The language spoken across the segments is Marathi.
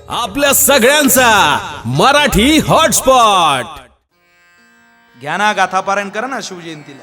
आपल्या सगळ्यांचा मराठी हॉटस्पॉट. ज्ञाना गाथा पारायण करा ना शिवजयंतीला.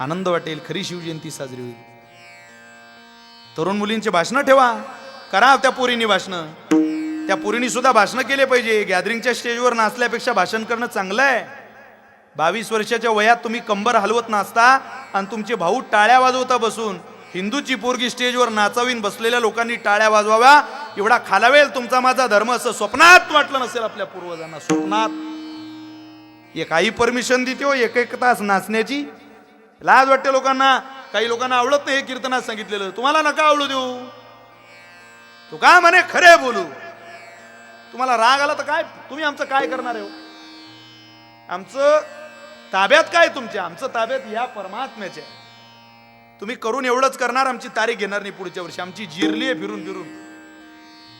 आनंद वाटेल खरी शिवजयंती साजरी होईल. तरुण मुलींचे भाषणं ठेवा. करा त्या पोरींनी भाषणं. त्या पोरींनी सुद्धा भाषणं केले पाहिजे. गॅदरिंगच्या स्टेजवर नाचल्यापेक्षा भाषण करणं चांगलं आहे. बावीस वर्षाच्या वयात तुम्ही कंबर हलवत नाचता आणि तुमचे भाऊ टाळ्या वाजवता बसून. हिंदूची पोरगी स्टेजवर नाचावीन बसलेल्या लोकांनी टाळ्या वाजवाव्या. एवढा खालावेल तुमचा माझा धर्म असं स्वप्नात वाटलं नसेल आपल्या पूर्वजांना. स्वप्नात. एक आई परमिशन देते हो एक एक तास नाचण्याची. लाज वाटते लोकांना. काही लोकांना आवडत नाही हे कीर्तनात सांगितलेलं. तुम्हाला नका आवडू देऊ. तू का म्हणे खरे बोलू? तुम्हाला राग आला तर काय? तुम्ही आमचं काय करणार आहे हो? आमचं ताब्यात काय तुमच्या? आमचं ताब्यात या परमात्म्याच्या आहे. तुम्ही करून एवढंच करणार आमची तारीख घेणार नाही पुढच्या वर्षी. आमची जिरली आहे फिरून फिरून.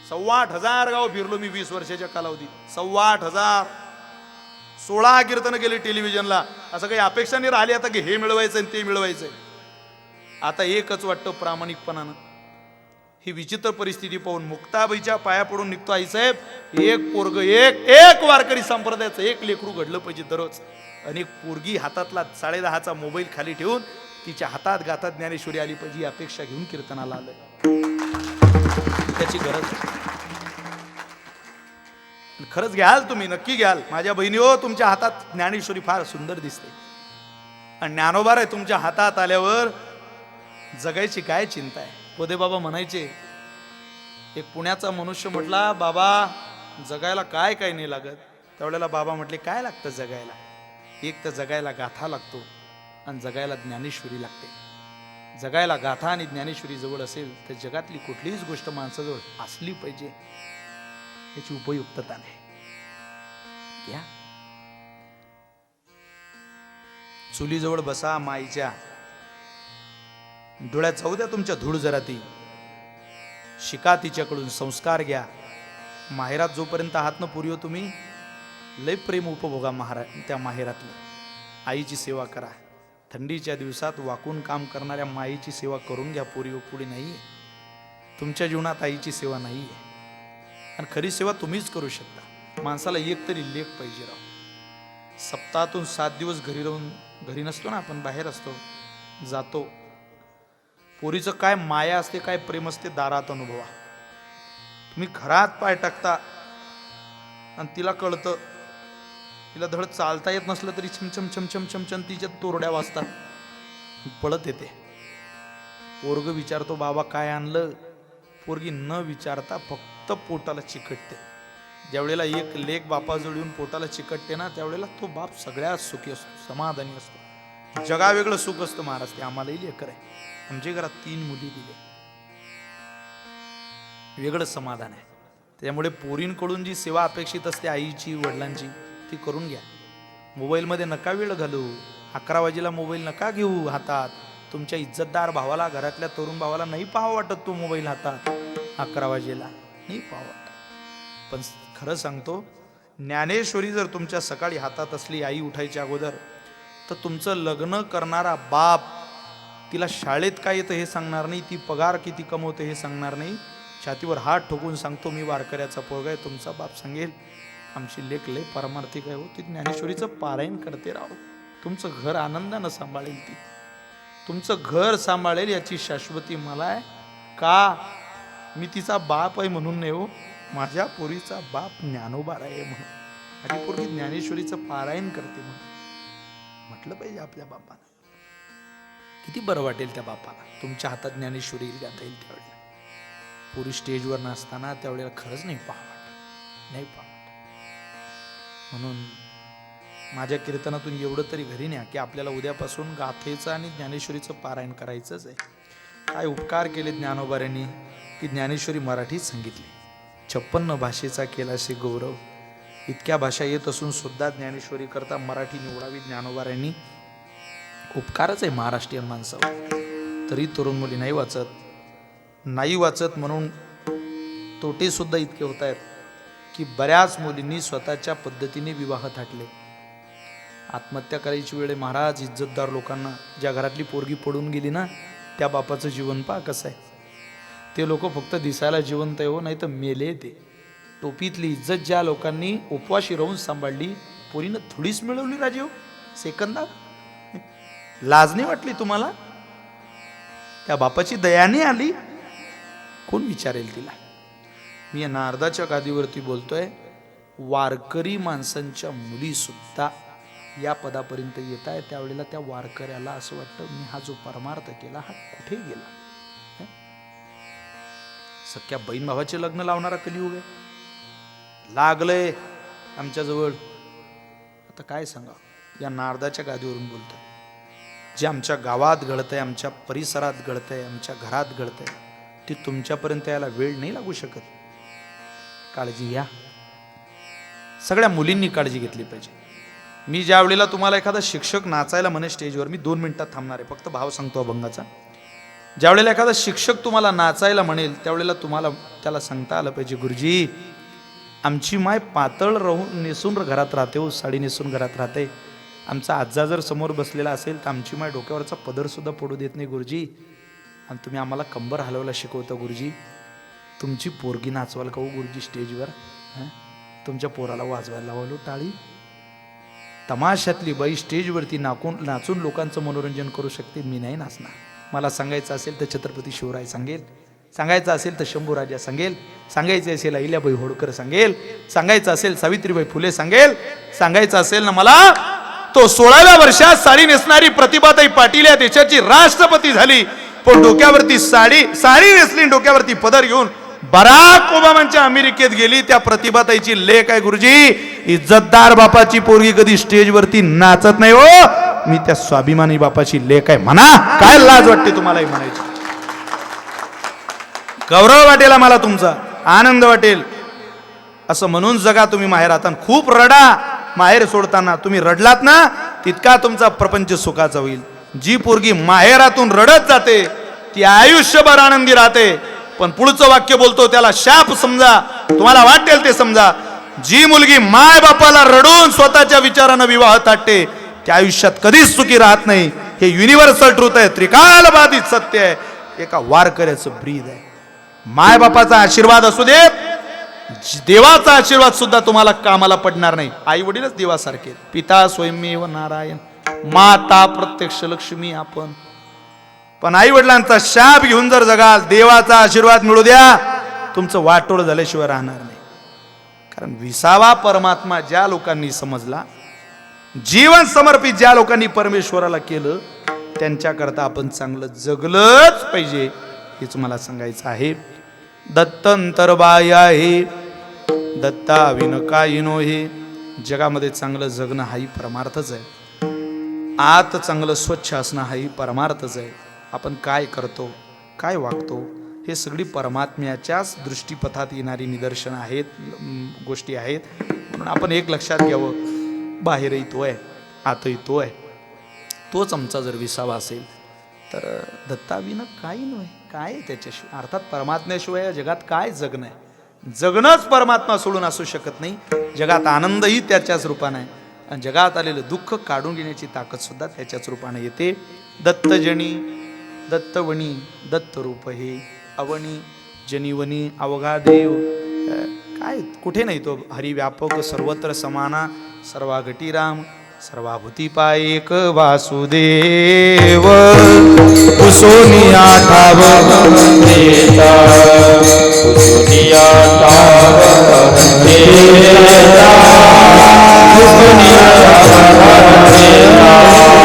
सव्वा आठ हजार गाव फिरलो मी वीस वर्षाच्या कालावधीत. सव्वा आठ हजार. सोळा कीर्तनं केली टेलिव्हिजनला. असं काही अपेक्षा नाही राहिली आता की हे मिळवायचं आणि ते मिळवायचंय आता एकच वाटतं प्रामाणिकपणानं. ही विचित्र परिस्थिती पाहून मुक्ताबाईच्या पाया पडून निघतो आईसाहेब एक पोरग एक एक वारकरी संप्रदायाचं एक लेकरू घडलं पाहिजे दररोज. आणि एक पोरगी हातातला साडेदहाचा मोबाईल खाली ठेवून तिच्या हातात गातात ज्ञानेश्वरी आली पाहिजे ही अपेक्षा घेऊन कीर्तनाला आलं. त्याची गरज खरंच घ्याल तुम्ही नक्की घ्याल. माझ्या बहिणी हो तुमच्या हातात ज्ञानेश्वरी फार सुंदर दिसते. आणि ज्ञानोबार आहे तुमच्या हातात आल्यावर जगायची काय चिंता आहे? पोदे बाबा म्हणायचे एक पुण्याचा मनुष्य म्हटला बाबा जगायला काय काय नाही लागत. त्यावेळेला बाबा म्हटले काय लागतं जगायला? एक तर जगायला गाथा लागतो. आणि जगायला ज्ञानेश्वरी लागते. जगायला गाथा आणि ज्ञानेश्वरी जवळ असेल तर जगातली कुठलीच गोष्ट माणसाजवळ असली पाहिजे. याची उपयुक्तता नाही. घ्या. चुलीजवळ बसा माईच्या. डोळ्यात जाऊ द्या तुमच्या धूळ जरा ती. शिका तिच्याकडून संस्कार घ्या. माहेरात जोपर्यंत हात न पुरियो तुम्ही लय प्रेम उपभोगा महारा त्या माहेरातलं. आईची सेवा करा. थंडीच्या दिवसात वाकून काम करणाऱ्या माईची सेवा करून घ्या पुरी व पुढे नाही तुमच्या जीवनात आईची सेवा नाही आहे आणि खरी सेवा तुम्हीच करू शकता. माणसाला एक तरी लेख पाहिजे राव. सप्ताहातून सात दिवस घरी राहून घरी नसतो ना आपण बाहेर असतो जातो. पोरीचं काय माया असते काय प्रेम असते दारात अनुभवा. तुम्ही घरात पाय टाकता आणि तिला कळतं तिला धड चालता येत नसलं तरी छमछम छमछम छमछम तिच्या तोरड्या वाजतात. पळत येते. पोरग विचारतो बाबा काय आणलं? पोरगी न विचारता फक्त पोटाला चिकटते. ज्यावेळेला एक लेख बापाजवळ येऊन पोटाला चिकटते ना त्यावेळेला तो बाप सगळ्यात सुखी असतो समाधानी असतो. जगा वेगळं सुख असतं महाराज ते आम्हालाही लेकर आहे. आमच्या घरात तीन मुली दिले. वेगळं समाधान आहे. त्यामुळे पोरींकडून जी सेवा अपेक्षित असते आईची वडिलांची ती करून घ्या. मोबाईलमध्ये नका वेळ घालू. अकरा वाजेला मोबाईल नका घेऊ हातात. तुमच्या इज्जतदार भावाला घरातल्या तरुण भावाला नाही पाहावं वाटत तो मोबाईल हातात. अकरा वाजेला नाही पाहावं वाटत. पण खरं सांगतो ज्ञानेश्वरी जर तुमच्या सकाळी हातात असली आई उठायच्या अगोदर तर तुमचं लग्न करणारा बाप तिला शाळेत काय येतं हे सांगणार नाही ती पगार किती कमवते हे सांगणार नाही. छातीवर हात ठोकून सांगतो मी वारकऱ्याचा पोरगा आहे तुमचा बाप सांगेल. आमची लेख लय परमार्थिक आहे हो. ती ज्ञानेश्वरीचं पारायण करते राहो तुमचं घर आनंदानं सांभाळेल ती. तुमचं घर सांभाळेल याची शाश्वती मला आहे. का? मी तिचा बाप आहे म्हणून नाही हो. माझ्या पोरीचा बाप ज्ञानोबार आहे म्हणून. माझी पोरगी ज्ञानेश्वरीचं पारायण करते म्हणून. म्हटलं पाहिजे आपल्या बापाला. किती बरं वाटेल त्या बापाला. तुमच्या हातात ज्ञानेश्वरी गाता येईल त्यावेळेला. पुरी स्टेजवर नसताना त्यावेळेला खरंच नाही पाहा वाटत. नाही पाहा म्हणून माझ्या कीर्तनातून एवढं तरी घरी न्या की आपल्याला उद्यापासून गाथेचं आणि ज्ञानेश्वरीचं पारायण करायचंच आहे. काय उपकार केले ज्ञानोबाऱ्यांनी की ज्ञानेश्वरी मराठीत सांगितली. छप्पन्न भाषेचा केलाशी गौरव. इतक्या भाषा येत असून सुद्धा ज्ञानेश्वरी करता मराठी निवडावी ज्ञानोबाऱ्यांनी उपकारच आहे महाराष्ट्रीयन माणसावर. तरी तरुण मुली नाही वाचत. नाही वाचत म्हणून तोटे सुद्धा इतके होत आहेत की बऱ्याच मुलींनी स्वतःच्या पद्धतीने विवाह थाटले. आत्महत्या करायची वेळे महाराज इज्जतदार लोकांना ज्या घरातली पोरगी पडून गेली ना त्या बापाचं जीवन पा कसं आहे. ते लोक फक्त दिसायला जिवंत आहे हो नाही तर मेले ते. टोपीतली इज्जत ज्या लोकांनी उपवाशी राहून सांभाळली पोरीनं थोडीच मिळवली राजीव हो. सेकंदात. लाज नाही वाटली तुम्हाला? त्या बापाची दयाने आली. कोण विचारेल तिला? मी या नारदाच्या गादीवरती बोलतोय. वारकरी माणसांच्या मुली सुद्धा या पदापर्यंत येत आहे त्यावेळेला त्या वारकऱ्याला असं वाटतं मी हा जो परमार्थ केला हा कुठे गेला? सख्या बहीण भावाचे लग्न लावणारा कलियुग आहे. लागलंय आमच्याजवळ. आता काय सांगा? या नारदाच्या गादीवरून बोलतोय. जे आमच्या गावात घडतंय आमच्या परिसरात घडतंय आमच्या घरात घडतंय ते तुमच्यापर्यंत यायला वेळ नाही लागू शकत. काळजी घ्या. सगळ्या मुलींनी काळजी घेतली पाहिजे. मी ज्या वेळेला तुम्हाला एखादा शिक्षक नाचायला म्हणे स्टेजवर मी दोन मिनिटात थांबणार आहे. फक्त भाव सांगतो अभंगाचा. ज्या वेळेला एखादा शिक्षक तुम्हाला नाचायला म्हणेल त्यावेळेला तुम्हाला त्याला सांगता आलं पाहिजे गुरुजी आमची माय पातळ राहून नेसून घरात राहते हो साडी नेसून घरात राहते. आमचा आजा जर समोर बसलेला असेल तर आमची माय डोक्यावरचा पदरसुद्धा पडू देत नाही गुरुजी. आणि तुम्ही आम्हाला कंबर हलवायला शिकवता गुरुजी. तुमची पोरगी नाचवाल का हो गुरुजी स्टेजवर तुमच्या पोराला वाजवायला लावलो टाळी. तमाशातली बाई स्टेजवरती नाकून नाचून लोकांचं मनोरंजन करू शकते मी नाही नाचणार. मला सांगायचं असेल तर छत्रपती शिवराय सांगेल. सांगायचं असेल तर शंभूराजा सांगेल. सांगायचं असेल अहिल्याबाई होळकर सांगेल. सांगायचं असेल सावित्रीबाई फुले सांगेल. सांगायचं असेल ना मला तो सोळाव्या वर्षात साडी नेसणारी प्रतिभाताई पाटील या देशाची राष्ट्रपती झाली. पण डोक्यावरती साडी साडी नेसली डोक्यावरती पदर घेऊन बराक ओबामांच्या अमेरिकेत गेली त्या प्रतिभाताईची लेख आहे गुरुजी. इज्जतदार बापाची पोरगी कधी स्टेजवरती नाचत नाही हो. मी त्या स्वाभिमानी बापाची लेख आहे. म्हणा काय लाज वाटते तुम्हाला म्हणायची? गौरव वाटेल मला तुमचा आनंद वाटेल. असं म्हणून जगा तुम्ही माहेर आता. खूप रडा माहेर सोडताना. तुम्ही रडलात ना तितका तुमचा प्रपंच सुखाचा होईल. जी पोरगी माहेरातून रडत जाते ती आयुष्यभर आनंदी राहते. पण पुढचं वाक्य बोलतो त्याला शाप समजा. तुम्हाला वाटेल ते समजा. जी मुलगी माय बापाला रडून स्वतःच्या विचारानं विवाह ताटते त्या आयुष्यात कधीच सुखी राहत नाही. हे युनिव्हर्सल ट्रूथ आहे त्रिकाल बाधित सत्य आहे. एका वारकऱ्याचं ब्रीद आहे. माय बापाचा आशीर्वाद असू देत देवाचा आशीर्वाद सुद्धा तुम्हाला कामाला पडणार नाही. आई वडीलच देवासारखे आहेत. पिता स्वयंमेव नारायण. माता प्रत्यक्ष लक्ष्मी आपण. पण आई वडिलांचा शाप घेऊन जर जगाल देवाचा आशीर्वाद मिळू द्या तुमचं वाटोळ झाल्याशिवाय राहणार नाही. कारण विसावा परमात्मा ज्या लोकांनी समजला जीवन समर्पित ज्या लोकांनी परमेश्वराला केलं त्यांच्याकरता आपण चांगलं जगलंच पाहिजे हेच मला सांगायचं आहे. दत्तंतरबाई आहे दत्ता विन कायिनो हे जगामध्ये चांगलं जगणं हाही परमार्थच आहे. आत चांगलं स्वच्छ असणं हाही परमार्थच आहे. आपण काय करतो काय वागतो हे सगळी परमात्म्याच्याच दृष्टीपथात येणारी निदर्शनं आहेत गोष्टी आहेत. म्हणून आपण एक लक्षात घ्यावं बाहेरही तो आहे आतही तो आहे तोच आमचा जर विसावा असेल तर दत्ताविनं काही नव्हे काय त्याच्याशिवाय? अर्थात परमात्म्याशिवाय या जगात काय जगणं आहे जगणंच परमात्मा सोडून असू शकत नाही. जगात आनंदही त्याच्याच रूपानं आहे. आणि जगात आलेलं दुःख काढून घेण्याची ताकदसुद्धा त्याच्याच रूपाने येते. दत्तजनी दत्तवणी दत्तरूप हे अवणी जनिवनी अवघा देव काय कुठे नाही तो हरिव्यापक सर्वत्र समाना सर्वाघटी राम सर्वाभूती पायक वासुदेव. कुसोनिया ठाव देता कुसोनिया ठाव देता कुसोनिया ठाव देता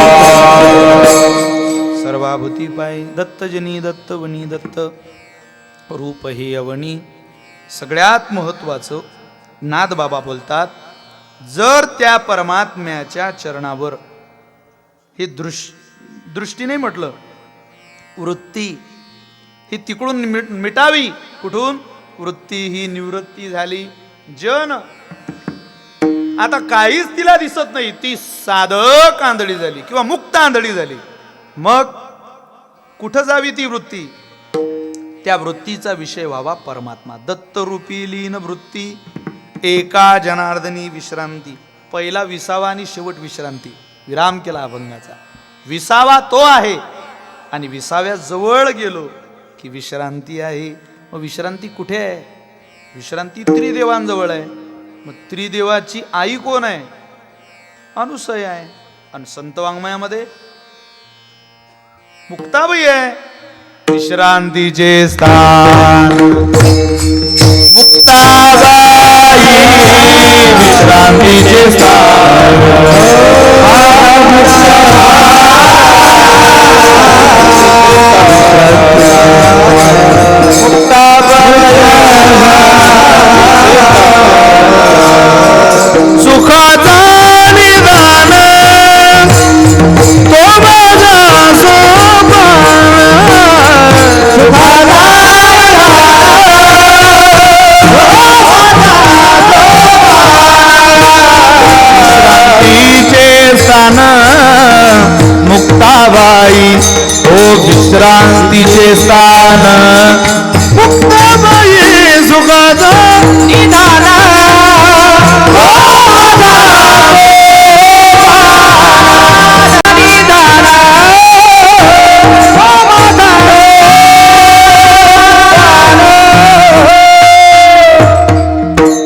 सर्वाभूती पाय दत्तजनी दत्तवनी दत्त रूप हे अवनी। सगळ्यात महत्वाचं नाद बाबा बोलतात जर त्या परमात्म्याच्या चरणावर हे दृश दृष्टीने म्हटलं वृत्ती ही तिकडून मिट मिटावी. कुठून? वृत्ती ही निवृत्ती झाली. जन आता काहीच तिला दिसत नाही. ती साधक आंधळी झाली किंवा मुक्त आंधळी झाली. मग कुठं जावी ती वृत्ती? त्या वृत्तीचा विषय व्हावा परमात्मा. दत्तरूपी लीन वृत्ती एका जनार्दनी विश्रांती. पहिला विसावा आणि शेवट विश्रांती. विराम केला अभंगाचा. विसावा तो आहे. आणि विसाव्या जवळ गेलो की विश्रांती आहे. मग विश्रांती कुठे आहे? विश्रांती त्रिदेवांजवळ आहे. मग त्रिदेवाची आई कोण आहे? अनुसय आहे. आणि संत वाङ्मयामध्ये मुक्ताबाई आहे. विश्रांतीचे स्थान. मुक्ताबाई विश्रांतीचे स्थान. विश्रांतीचे स्थान. हो, हो, हो,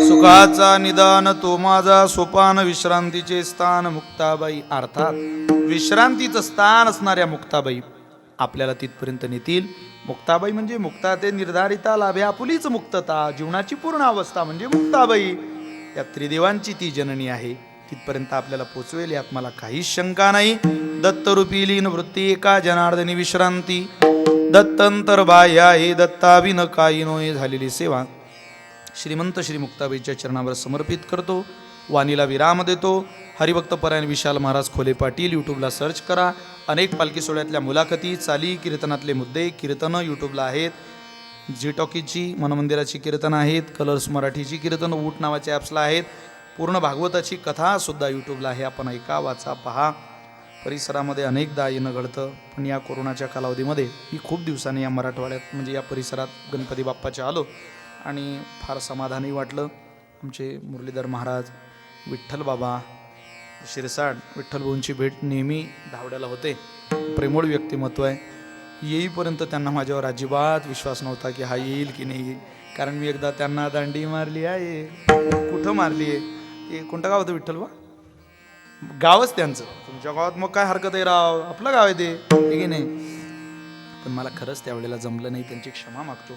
सुखाचा निदान तो माझा सोपान विश्रांतीचे स्थान मुक्ताबाई. अर्थात विश्रांतीचं स्थान असणाऱ्या मुक्ताबाई. आपल्याला तिथपर्यंत नेतील. मुक्ताबाई म्हणजे मुक्ता ते निर्धारिता लाभे आपुलीच मुक्तता जीवनाची पूर्ण अवस्था म्हणजे मुक्ताबाई. या त्रिदेवांची ती जननी आहे. तिथपर्यंत आपल्याला पोचवेल यात मला काहीच शंका नाही. दत्तरूपी लीन वृत्ती एका जनार्दनी विश्रांती. दत्तंतर बाह्य आहे दत्ताविन काही नोय झालेली सेवा. श्रीमंत श्री मुक्ताबाईच्या चरणावर समर्पित करतो. वाणीला विराम देतो. हरिभक्त परायण विशाल महाराज खोले पाटील यूट्यूबला सर्च करा. अनेक पालखी सोहळ्यातल्या मुलाखती चाली कीर्तनातले मुद्दे कीर्तनं यूट्यूबला आहेत. जी टॉकीची मनमंदिराची कीर्तन आहेत. कलर्स मराठीची कीर्तन ऊट नावाच्या ॲप्सला आहेत. पूर्ण भागवताची कथासुद्धा यूट्यूबला आहे. आपण ऐका वाचा पहा. परिसरामध्ये अनेकदा येणं घडतं. पण या कोरोनाच्या कालावधीमध्ये मी खूप दिवसांनी या मराठवाड्यात म्हणजे या परिसरात गणपती बाप्पाच्या आलो. आणि फार समाधानही वाटलं. आमचे मुरलीधर महाराज विठ्ठल बाबा शिरसाड विठ्ठलभाऊंची भेट नेहमी धावड्याला होते. प्रेमळ व्यक्तिमत्व आहे. येईपर्यंत त्यांना माझ्यावर अजिबात विश्वास नव्हता की हा येईल की नाही येईल. कारण मी एकदा त्यांना दांडी मारली आहे. कुठं मारली आहे? कोणतं गाव होतं विठ्ठल बा? गावच त्यांचं. तुमच्या गावात मग काय हरकत आहे राव? आपलं गाव आहे ते. की नाही? पण मला खरंच त्यावेळेला जमलं नाही. त्यांची क्षमा मागतो.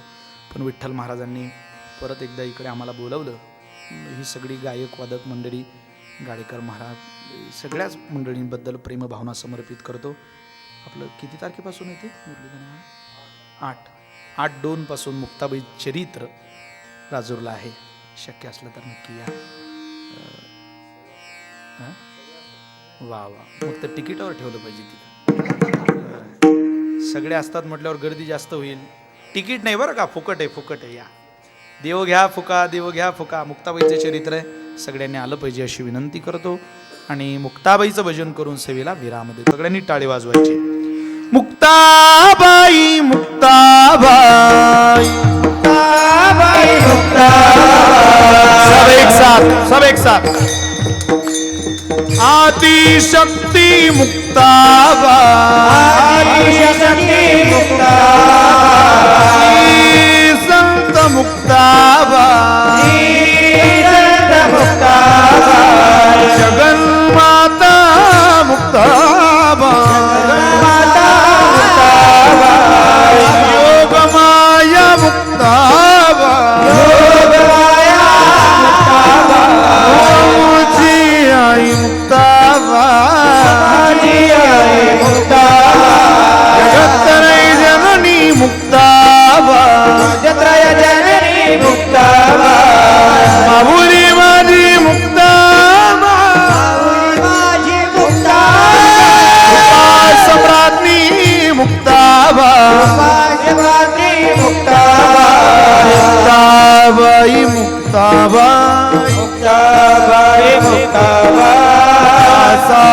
पण विठ्ठल महाराजांनी परत एकदा इकडे आम्हाला बोलवलं. ही सगळी गायक वादक मंडळी गाडेकर महाराज सगळ्याच मंडळींबद्दल प्रेमभावना समर्पित करतो. आपलं किती तारखेपासून येते मुरलीधर आठ. आठ दोनपासून मुक्ताबाई चरित्र राजूरला आहे. शक्य असलं तर नक्की या. वा वा. मग तर तिकीटावर ठेवलं पाहिजे तिथं. सगळे असतात म्हटल्यावर गर्दी जास्त होईल. तिकीट नाही बरं का? फुकट आहे फुकट आहे. या. देव घ्या फुका देव घ्या फुका. मुक्ताबाईचं चरित्र आहे. सगळ्यांनी आलं पाहिजे अशी विनंती करतो. आणि मुक्ताबाईचं भजन करून सेवेला विराम देतो. सगळ्यांनी टाळी वाजवायची. मुक्ताबाई मुक्ताबाई मुक्ताबाई मुक्ताबाई. सब एक साथ सब एक साथ. आदिशक्ती मुक्ताबाई. मुक्ताबाई. संत मुक्ताबाई.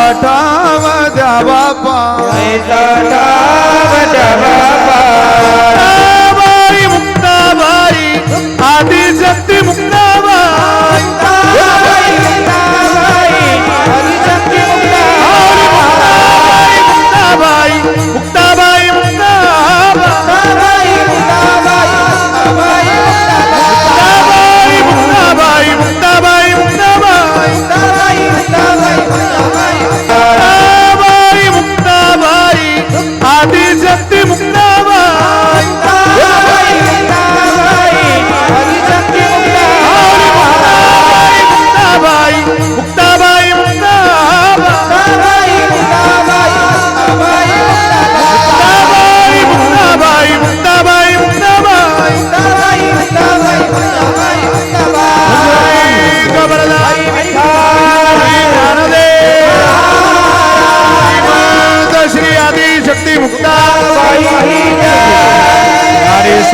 साठावा द्या बापा मुक्ताबाई मुक्ताबाई आदि शक्ती मुक्ताबाई.